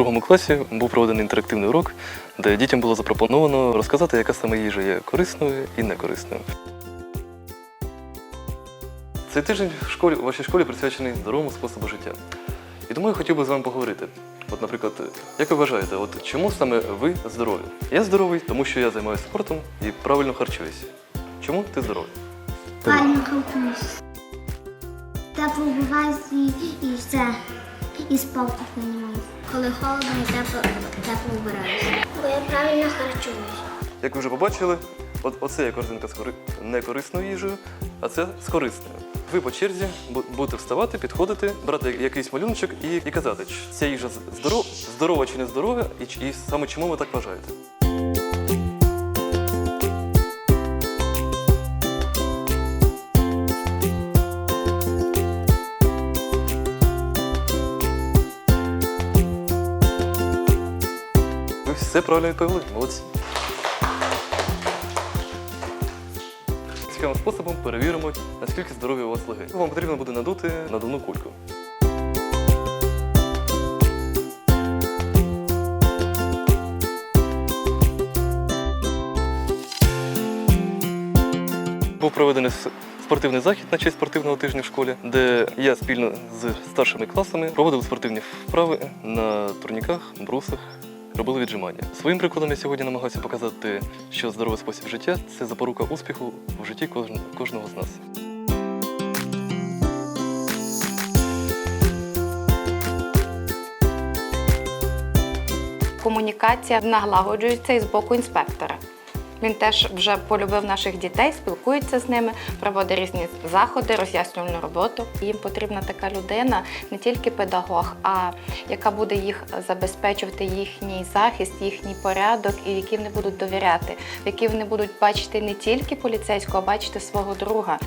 11 класі був проведений інтерактивний урок, де дітям було запропоновано розказати, яка саме їжа є корисною і некорисною. Цей тиждень в школі, у вашій школі присвячений здоровому способу життя. І тому я хотів би з вами поговорити. От, наприклад, як ви вважаєте, от чому саме ви здорові? Я здоровий, тому що я займаюся спортом і правильно харчуюся. Чому ти здоровий? Правильно харчуюсь. Тепло вбиваюсь і, і все. І спав на ньому. Коли холодно і тепло, тепло вбираюся. Бо я правильно харчуюсь. Як ви вже побачили, от, оце є корзинка з кори... некорисною їжею, а це з корисною. Ви по черзі будете вставати, підходити, брати якийсь малюночок і, і казати, чи ця їжа з- здоров... здорова чи не здорова, і, і саме чому ви так вважаєте. Все правильно відповіли. Молодці. Цікавим способом перевіримо, наскільки здорові у вас легені. Вам потрібно буде надути надувну кульку. Був проведений спортивний захід на честь спортивного тижня в школі, де я спільно з старшими класами проводив спортивні вправи на турніках, брусах, робили віджимання. Своїм прикладом я сьогодні намагався показати, що здоровий спосіб життя це запорука успіху в житті кожн- кожного з нас. Комунікація налагоджується і з боку інспектора. Він теж вже полюбив наших дітей, спілкується з ними, проводить різні заходи, роз'яснювальну роботу. Їм потрібна така людина, не тільки педагог, а яка буде їх забезпечувати їхній захист, їхній порядок, і які вони будуть довіряти, які вони будуть бачити не тільки поліцейського, а бачити свого друга.